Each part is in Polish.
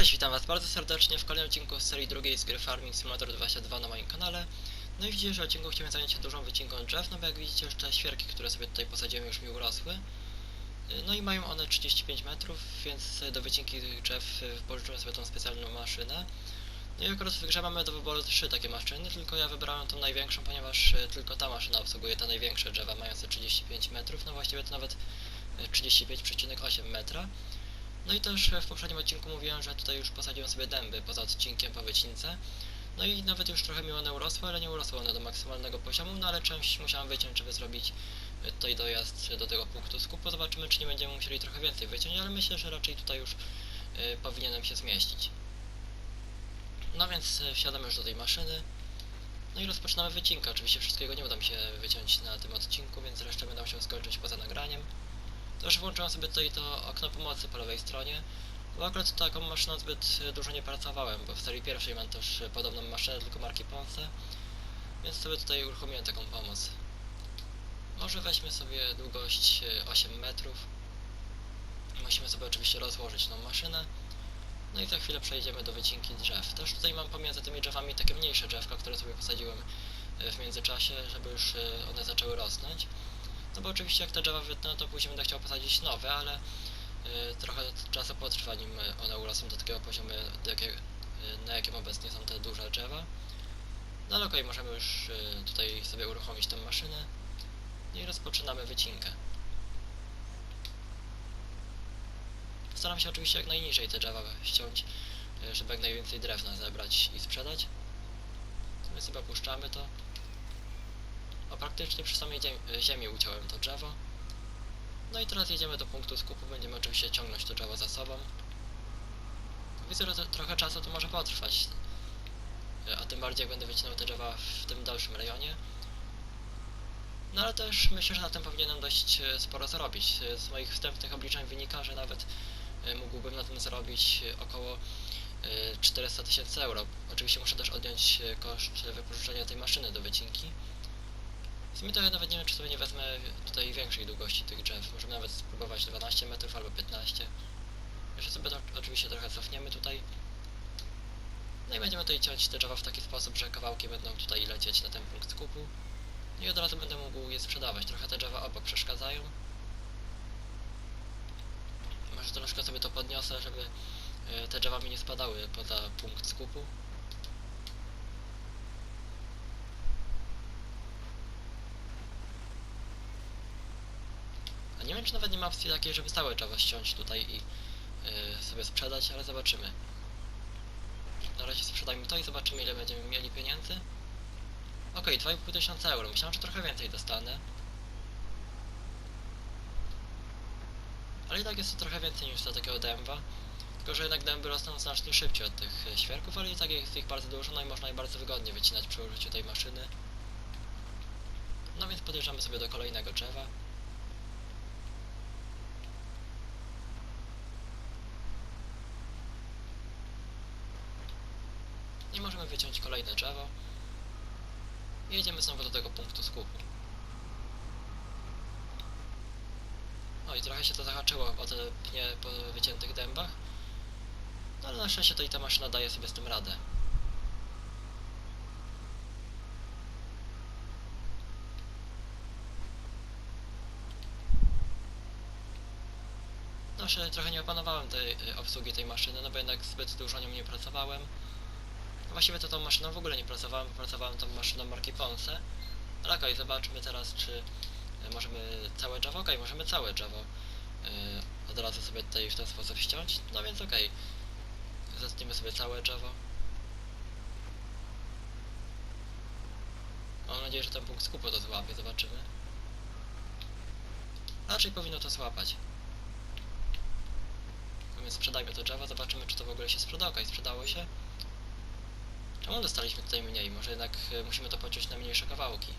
Cześć, witam was bardzo serdecznie w kolejnym odcinku z serii drugiej z gry Farming Simulator 22 na moim kanale. No i w dzisiejszym odcinku chciałem zająć się dużą wycinką drzew, no bo jak widzicie już te świerki, które sobie tutaj posadziłem już mi urosły. Y, No i mają one 35 metrów, więc do wycinki drzew y, pożyczyłem sobie tą specjalną maszynę. No i akurat w grze mamy do wyboru trzy takie maszyny, tylko ja wybrałem tą największą, ponieważ y, tylko ta maszyna obsługuje te największe drzewa mające 35 metrów, no właściwie to nawet y, 35,8 metra. No i też w poprzednim odcinku mówiłem, że tutaj już posadziłem sobie dęby poza odcinkiem po wycince. No i nawet już trochę mi one urosły, ale nie urosły one do maksymalnego poziomu, no ale część musiałem wyciąć, żeby zrobić y, tutaj dojazd do tego punktu skupu. Zobaczymy, czy nie będziemy musieli trochę więcej wyciąć, ale myślę, że raczej tutaj już y, powinienem się zmieścić. No więc y, wsiadamy już do tej maszyny. No i rozpoczynamy wycinkę. Oczywiście wszystkiego nie uda mi się wyciąć na tym odcinku, więc resztę będę musiał skończyć poza nagraniem. Też włączyłem sobie tutaj to okno pomocy po lewej stronie, bo akurat taką maszyną zbyt e, dużo nie pracowałem, bo w serii pierwszej mam też e, podobną maszynę, tylko marki Ponce, więc sobie tutaj uruchomiłem taką pomoc. Może weźmy sobie długość e, 8 metrów. Musimy sobie oczywiście rozłożyć tą maszynę. No i za chwilę przejdziemy do wycinki drzew. Też tutaj mam pomiędzy tymi drzewami takie mniejsze drzewka, które sobie posadziłem e, w międzyczasie, żeby już e, one zaczęły rosnąć. No bo oczywiście jak te drzewa wytnę, to później będę chciał posadzić nowe, ale y, trochę czasu potrwa, nim one urosną do takiego poziomu, do y, na jakim obecnie są te duże drzewa. No ale okej, możemy już y, tutaj sobie uruchomić tę maszynę i rozpoczynamy wycinkę. Staram się oczywiście jak najniżej te drzewa ściąć, y, żeby jak najwięcej drewna zebrać i sprzedać. My sobie opuszczamy to. Praktycznie przy samej ziem- ziemi uciąłem to drzewo. No i teraz jedziemy do punktu skupu, będziemy oczywiście ciągnąć to drzewo za sobą. Widzę, że to, trochę czasu to może potrwać. E, A tym bardziej jak będę wycinał te drzewa w tym dalszym rejonie. No ale też myślę, że na tym powinienem dość e, sporo zarobić. E, Z moich wstępnych obliczeń wynika, że nawet e, mógłbym na tym zarobić e, około e, 400 tysięcy euro. Oczywiście muszę też odjąć e, koszt wypożyczenia tej maszyny do wycinki. Sumie to ja nawet nie wiem, czy sobie nie wezmę tutaj większej długości tych drzew. Możemy nawet spróbować 12 metrów albo 15. Jeszcze sobie to oczywiście trochę cofniemy tutaj. No i będziemy tutaj ciąć te drzewa w taki sposób, że kawałki będą tutaj lecieć na ten punkt skupu. I od razu będę mógł je sprzedawać. Trochę te drzewa obok przeszkadzają. Może troszkę sobie to podniosę, żeby e, te drzewa mi nie spadały poza punkt skupu. Wiem, czy nawet nie ma opcji takiej, żeby całe drzewo ściąć tutaj i yy, sobie sprzedać, ale zobaczymy. Na razie sprzedajmy to i zobaczymy, ile będziemy mieli pieniędzy. Okej, okay, 2,5 tysiąca euro. Myślałem, że trochę więcej dostanę. Ale i tak jest to trochę więcej niż za takiego dęba. Tylko, że jednak dęby rosną znacznie szybciej od tych e, świerków, ale i tak jest ich bardzo dużo, no i można je bardzo wygodnie wycinać przy użyciu tej maszyny. No więc podjeżdżamy sobie do kolejnego drzewa. I możemy wyciąć kolejne drzewo. I jedziemy znowu do tego punktu skupu. O i trochę się to zahaczyło o te pnie po wyciętych dębach. No ale na szczęście to i ta maszyna daje sobie z tym radę. No, jeszcze trochę nie opanowałem tej y, obsługi tej maszyny, no bo jednak zbyt dużo nią nie pracowałem. Właściwie to tą maszyną w ogóle nie pracowałem, bo pracowałem tą maszyną marki Ponce. Ale okej, zobaczmy teraz, czy y, możemy całe drzewo. Okej, możemy całe drzewo y, od razu sobie tutaj w ten sposób ściąć. No więc okej, zetniemy sobie całe drzewo. Mam nadzieję, że ten punkt skupu to złapie, zobaczymy. Raczej powinno to złapać. No więc sprzedajmy to drzewo, zobaczymy czy to w ogóle się sprzeda. Okej, sprzedało się. Czemu dostaliśmy tutaj mniej? Może jednak y, musimy to pociąć na mniejsze kawałki.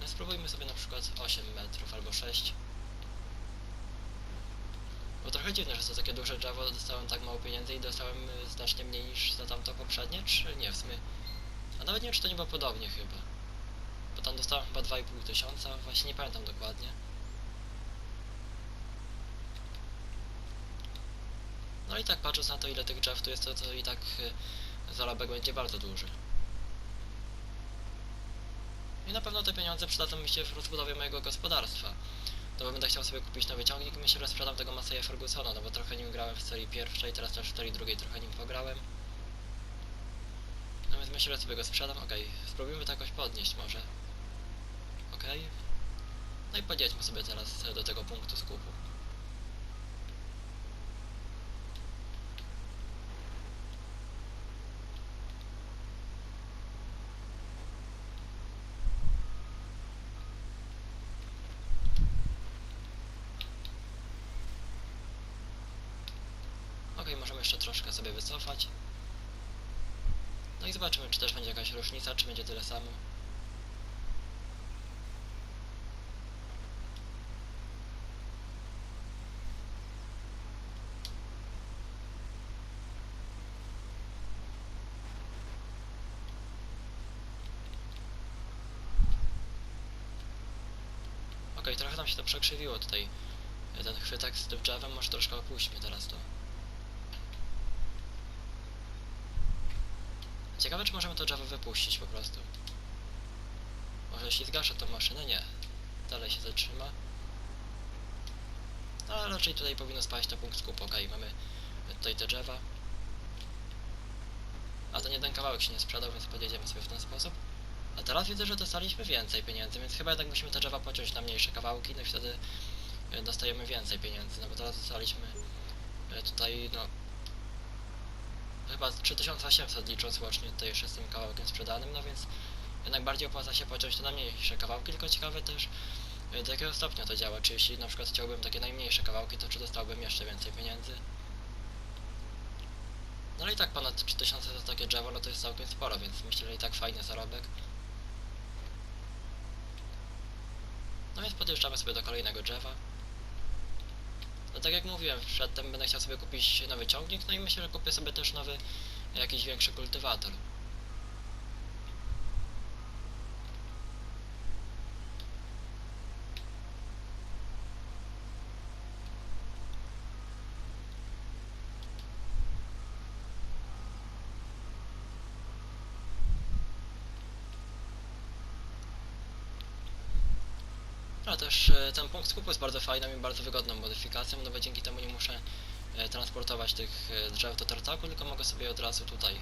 No spróbujmy sobie na przykład 8 metrów albo 6. Bo trochę dziwne, że za takie duże drzewo dostałem tak mało pieniędzy i dostałem y, znacznie mniej niż za tamto poprzednie, czy nie w sumie. A nawet nie wiem, czy to nie było podobnie chyba. Bo tam dostałem chyba 2,5 tysiąca, właśnie nie pamiętam dokładnie. No i tak patrząc na to ile tych drzew tu jest, to, to i tak y, zarobek będzie bardzo duży. I na pewno te pieniądze przydadzą mi się w rozbudowie mojego gospodarstwa. No bo będę chciał sobie kupić nowy ciągnik i myślę, że sprzedam tego Maseja Fergusona, no bo trochę nim grałem w serii pierwszej, teraz też w serii drugiej trochę nim pograłem. No więc myślę, że sobie go sprzedam, okej, spróbujmy to jakoś podnieść może. Okej. No i podjedźmy sobie teraz do tego punktu skupu. Możemy jeszcze troszkę sobie wycofać. No i zobaczymy, czy też będzie jakaś różnica, czy będzie tyle samo. Okej, trochę nam się to przekrzywiło tutaj. Ten chwytek z tym drzewem, może troszkę opuśćmy teraz to. Ciekawe, czy możemy to drzewo wypuścić po prostu. Może jeśli zgaszę tą maszynę? Nie. Dalej się zatrzyma. No, ale raczej tutaj powinno spaść na punkt skupu. Okej, mamy tutaj te drzewa. A ten jeden kawałek się nie sprzedał, więc podjedziemy sobie w ten sposób. A teraz widzę, że dostaliśmy więcej pieniędzy, więc chyba jednak musimy te drzewa pociąć na mniejsze kawałki, no i wtedy y, dostajemy więcej pieniędzy, no bo teraz dostaliśmy y, tutaj, no chyba 3800 licząc łącznie tutaj jeszcze z tym kawałkiem sprzedanym, no więc jednak bardziej opłaca się pociąć na mniejsze kawałki, tylko ciekawe też y, do jakiego stopnia to działa, czy jeśli na przykład chciałbym takie najmniejsze kawałki, to czy dostałbym jeszcze więcej pieniędzy. No ale i tak ponad 3000 za takie drzewo, no to jest całkiem sporo, więc myślę, że i tak fajny zarobek. No więc podjeżdżamy sobie do kolejnego drzewa. No tak jak mówiłem, przedtem będę chciał sobie kupić nowy ciągnik, no i myślę, że kupię sobie też nowy jakiś większy kultywator. A też e, ten punkt skupu jest bardzo fajną i bardzo wygodną modyfikacją, no bo dzięki temu nie muszę e, transportować tych e, drzew do tartaku, tylko mogę sobie od razu tutaj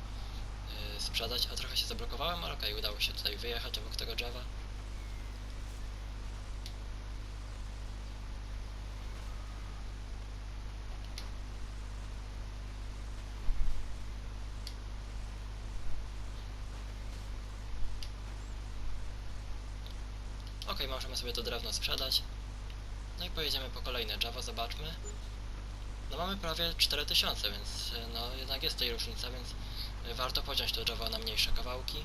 sprzedać, a trochę się zablokowałem, ale okej, udało się tutaj wyjechać obok tego drzewa. Okej, możemy sobie to drewno sprzedać. No i pojedziemy po kolejne drzewo, zobaczmy. No mamy prawie 4000, więc e, no jednak jest tutaj różnica, więc e, warto pociąć to drzewo na mniejsze kawałki.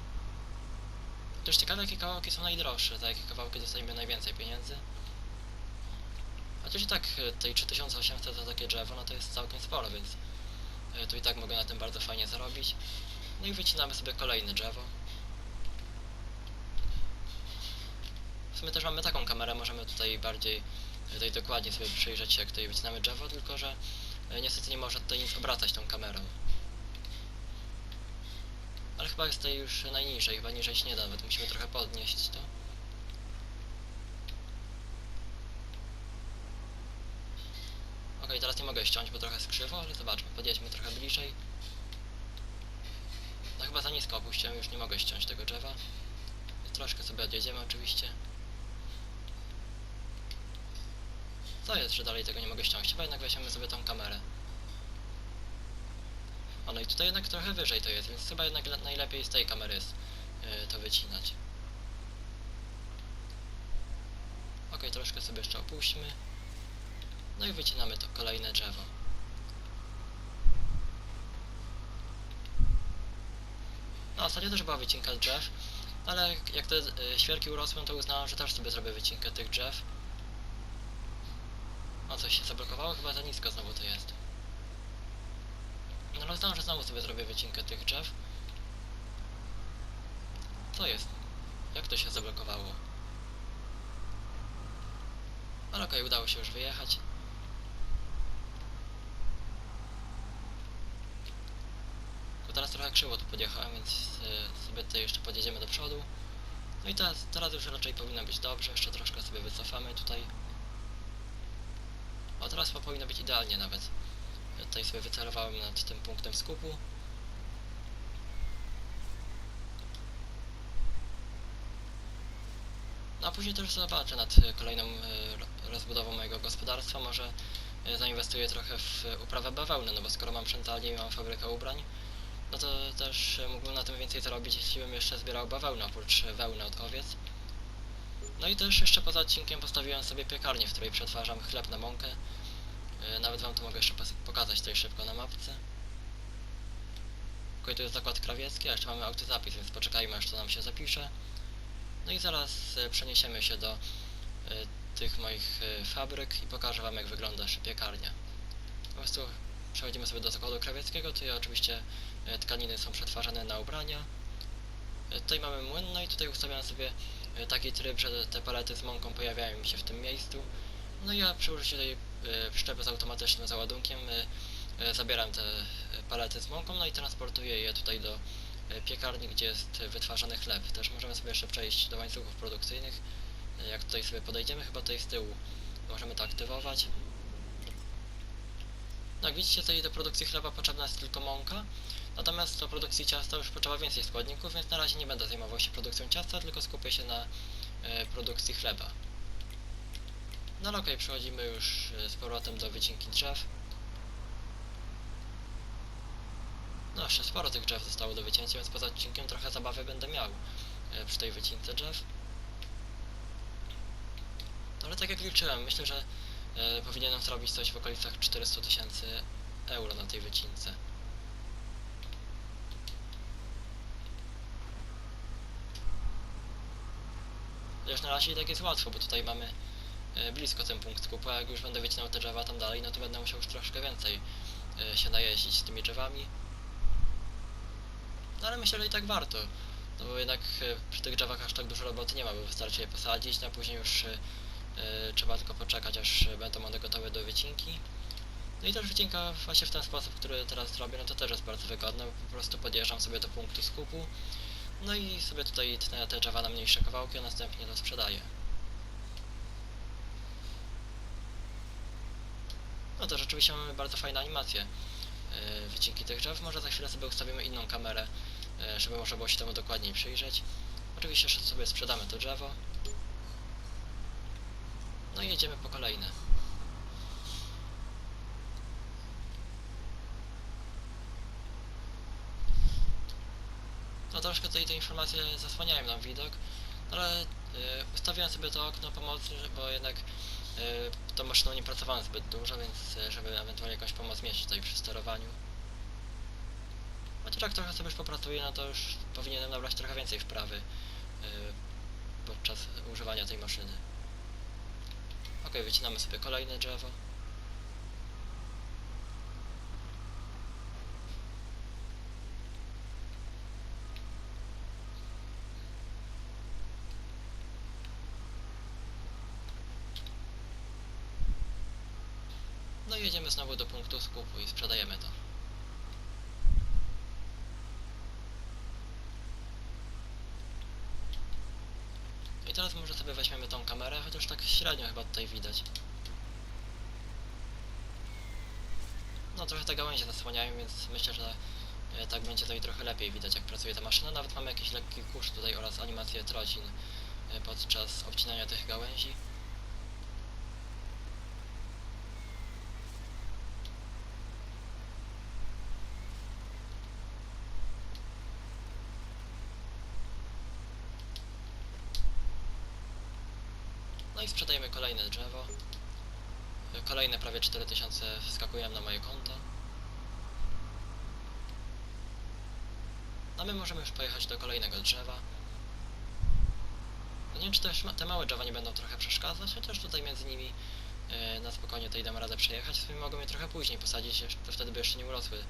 Też ciekawe jakie kawałki są najdroższe, za jakie kawałki dostaniemy najwięcej pieniędzy. Chociaż i tak e, tej 3800 za takie drzewo, no to jest całkiem sporo, więc tu i tak mogę na tym bardzo fajnie zarobić. No i wycinamy sobie kolejne drzewo. Sumie też mamy taką kamerę, możemy tutaj bardziej tutaj dokładnie sobie przyjrzeć jak tutaj wycinamy drzewo, tylko że e, niestety nie można tutaj nic obracać tą kamerą. Ale chyba jest tutaj już najniżej, chyba niżej się nie da, nawet musimy trochę podnieść to. Okej, teraz nie mogę ściąć, bo trochę skrzywo, ale zobaczmy, podjedźmy trochę bliżej. No chyba za nisko opuściłem, już nie mogę ściąć tego drzewa. Troszkę sobie odjedziemy oczywiście. Co jest, że dalej tego nie mogę ściągnąć? Chyba jednak weźmiemy sobie tą kamerę. O, no i tutaj jednak trochę wyżej to jest, więc chyba jednak le- najlepiej z tej kamery jest yy, to wycinać. Ok, troszkę sobie jeszcze opuśćmy. No i wycinamy to kolejne drzewo. No, ostatnio też była wycinka drzew, ale jak te y, świerki urosły, to uznałem, że też sobie zrobię wycinkę tych drzew. O, coś się zablokowało? Chyba za nisko znowu to jest. No ale uznałem, że znowu sobie zrobię wycinkę tych drzew. Co jest? Jak to się zablokowało? Ale okej, udało się już wyjechać. Bo teraz trochę krzywo tu podjechałem, więc y, sobie tutaj jeszcze podjedziemy do przodu. No i teraz, teraz już raczej powinno być dobrze, jeszcze troszkę sobie wycofamy tutaj. Teraz po- powinno być idealnie nawet. Ja tutaj sobie wycelowałem nad tym punktem skupu. No a później też zobaczę nad kolejną e, ro- rozbudową mojego gospodarstwa. Może e, zainwestuję trochę w uprawę bawełny, no bo skoro mam przędzalnię i mam fabrykę ubrań, no to też e, mógłbym na tym więcej zarobić, jeśli bym jeszcze zbierał bawełnę oprócz wełny od owiec. No i też jeszcze poza odcinkiem postawiłem sobie piekarnię, w której przetwarzam chleb na mąkę. E, Nawet wam to mogę jeszcze pokazać tutaj szybko na mapce. Okej, tu jest zakład krawiecki, a jeszcze mamy autozapis, więc poczekajmy aż to nam się zapisze. No i zaraz e, przeniesiemy się do e, tych moich fabryk i pokażę wam jak wygląda piekarnia. Po prostu przechodzimy sobie do zakładu krawieckiego, tutaj oczywiście tkaniny są przetwarzane na ubrania. Tutaj mamy młyn, no i tutaj ustawiam sobie taki tryb, że te palety z mąką pojawiają się w tym miejscu. No i ja przy użyciu tej e, przyczepy z automatycznym załadunkiem e, e, zabieram te palety z mąką, no i transportuję je tutaj do piekarni, gdzie jest wytwarzany chleb. Też możemy sobie jeszcze przejść do łańcuchów produkcyjnych. Jak tutaj sobie podejdziemy, chyba tutaj z tyłu możemy to aktywować. No jak widzicie, tutaj do produkcji chleba potrzebna jest tylko mąka, natomiast do produkcji ciasta już potrzeba więcej składników, więc na razie nie będę zajmował się produkcją ciasta, tylko skupię się na produkcji chleba. No ale okej, przechodzimy już e, z powrotem do wycinki drzew. No jeszcze sporo tych drzew zostało do wycięcia, więc poza odcinkiem trochę zabawy będę miał e, przy tej wycince drzew. No ale tak jak liczyłem, myślę, że e, powinienem zrobić coś w okolicach 400 tysięcy euro na tej wycince. Chociaż na razie i tak jest łatwo, bo tutaj mamy blisko ten punkt skupu, a jak już będę wycinał te drzewa tam dalej, no to będę musiał już troszkę więcej e, się najeździć z tymi drzewami. No ale myślę, że i tak warto. No bo jednak e, przy tych drzewach aż tak dużo roboty nie ma, bo wystarczy je posadzić, no a później już e, e, trzeba tylko poczekać, aż e, będą one gotowe do wycinki. No i też wycinka właśnie w ten sposób, który teraz robię, no to też jest bardzo wygodne, po prostu podjeżdżam sobie do punktu skupu, no i sobie tutaj tnę te drzewa na mniejsze kawałki, a następnie to sprzedaję. No to rzeczywiście mamy bardzo fajne animacje e, wycinki tych drzew. Może za chwilę sobie ustawimy inną kamerę, e, żeby można było się temu dokładniej przyjrzeć. Oczywiście jeszcze sobie sprzedamy to drzewo. No i jedziemy po kolejne. No troszkę tutaj te informacje zasłaniają nam widok, ale y, ustawiłem sobie to okno pomocy, bo jednak tą maszyną nie pracowałem zbyt dużo, więc y, żeby ewentualnie jakąś pomoc mieć tutaj przy sterowaniu. Chociaż jak trochę sobie już popracuję, no to już powinienem nabrać trochę więcej wprawy y, podczas używania tej maszyny. Ok, wycinamy sobie kolejne drzewo. No i jedziemy znowu do punktu skupu i sprzedajemy to. I teraz może sobie weźmiemy tą kamerę, chociaż tak średnio chyba tutaj widać. No trochę te gałęzie zasłaniają, więc myślę, że e, tak będzie to i trochę lepiej widać jak pracuje ta maszyna. Nawet mamy jakiś lekki kurz tutaj oraz animację trocin e, podczas obcinania tych gałęzi. No i sprzedajemy kolejne drzewo. Kolejne prawie 4000 wskakują na moje konto. A my możemy już pojechać do kolejnego drzewa. No nie wiem, czy też te małe drzewa nie będą trochę przeszkadzać, chociaż tutaj między nimi e, na spokojnie tutaj dam radę przejechać. W sumie mogą je trochę później posadzić, to wtedy by jeszcze nie urosły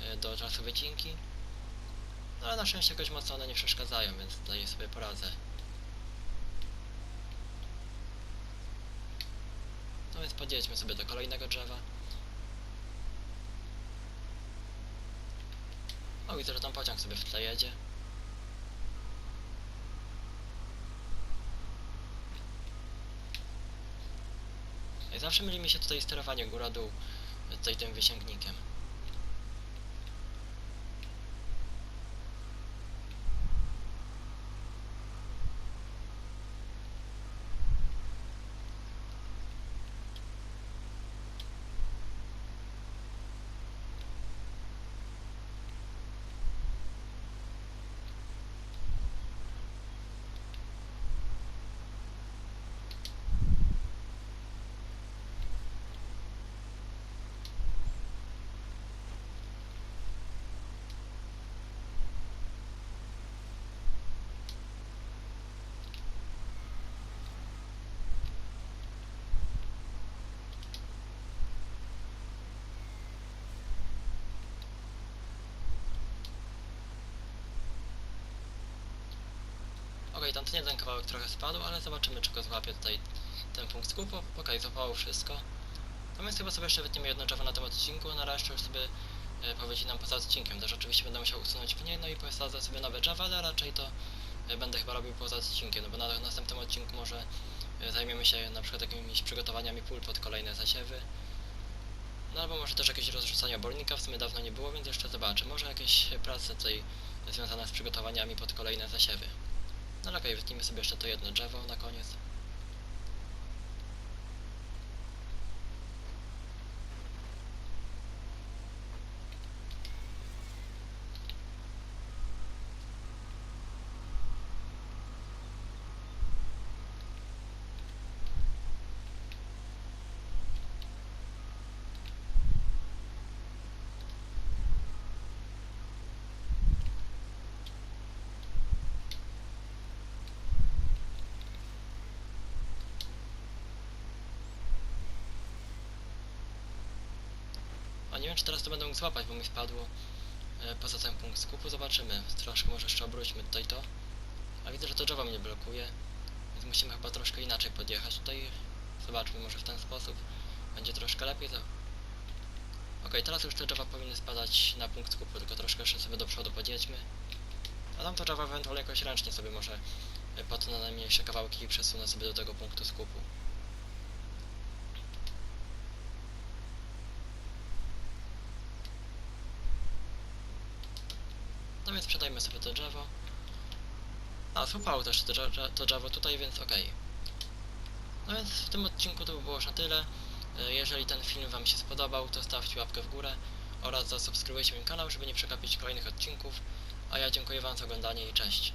e, do czasu wycinki. No ale na szczęście jakoś mocno one nie przeszkadzają, więc tutaj sobie poradzę. No więc podjedźmy sobie do kolejnego drzewa. O, widzę, że tam pociąg sobie w tle jedzie. Zawsze myli mi się tutaj sterowanie góra-dół tutaj tym wysięgnikiem. Okej, tam ten jeden kawałek trochę spadł, ale zobaczymy, czy go złapie tutaj ten punkt skupu. Okej, wszystko. No więc chyba sobie jeszcze wytniemy jedno drzewo na tym odcinku, na resztę już sobie e, powycinam poza odcinkiem. Też oczywiście będę musiał usunąć pnie, no i posadzę sobie nowe drzewa, ale raczej to e, będę chyba robił poza odcinkiem, no bo na następnym odcinku może e, zajmiemy się na przykład jakimiś przygotowaniami pól pod kolejne zasiewy. No albo może też jakieś rozrzucanie obornika, w sumie dawno nie było, więc jeszcze zobaczę. Może jakieś prace tutaj związane z przygotowaniami pod kolejne zasiewy. No okej, wytnijmy sobie jeszcze to jedno drzewo na koniec. Nie wiem, czy teraz to będę mógł złapać, bo mi spadło e, poza ten punkt skupu. Zobaczymy. Troszkę może jeszcze obróćmy tutaj to. A widzę, że to drzewo mnie blokuje, więc musimy chyba troszkę inaczej podjechać tutaj. Zobaczmy może w ten sposób. Będzie troszkę lepiej. Za... Okej, teraz już te drzewa powinny spadać na punkt skupu, tylko troszkę jeszcze sobie do przodu podjedźmy. A tam to drzewa ewentualnie jakoś ręcznie sobie może e, potnę na najmniejsze kawałki i przesunę sobie do tego punktu skupu. Sprzedajmy sobie to drzewo. A, złapało też to, drze- to drzewo tutaj, więc okej. No więc w tym odcinku to by było już na tyle. E, Jeżeli ten film Wam się spodobał, to stawcie łapkę w górę oraz zasubskrybujcie mój kanał, żeby nie przegapić kolejnych odcinków. A ja dziękuję Wam za oglądanie i cześć.